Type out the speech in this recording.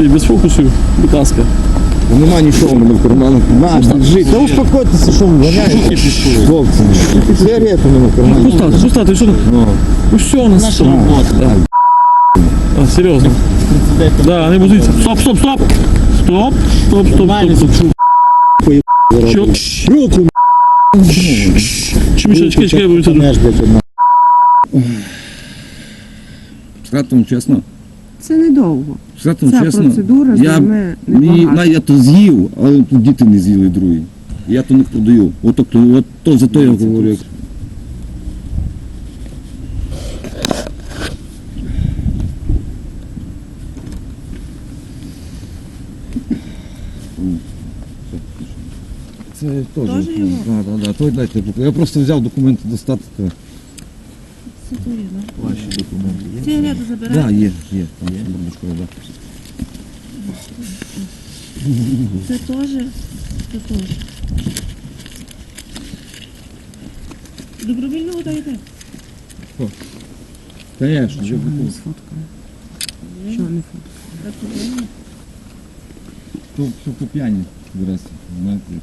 І без фокусів, будь ласка. Нема нічого в мене в карманах. На, держи. Та успокойтеся, що ви ганяєте. Хлопці, сигарету в мене в кармані. Пуста, пуста, ти що? Ну все, у нас Наша робота. А, серйозно. Да, не бузиться. Стоп, стоп, стоп! Стоп, стоп, стоп, стоп, стоп. Що? Руку, Чому ще чекай, чекай, бо це Знаєш, блядь, одна. Сказати вам чесно, Це недовго. Ця чесно, процедура я, займе мені, небагато. на, я то з'їв, але тут діти не з'їли другі. Я то не продаю. От, то, от то за то я говорю. Це теж. Да, да, да. Той дайте, я просто взяв документи достати. то Ваші документи є? Сигарету Так, да, є, є. Там бардачко, да. Це теж. Це теж. Добровільного даєте? Конечно. Що не фото? То все по п'яні знаєте.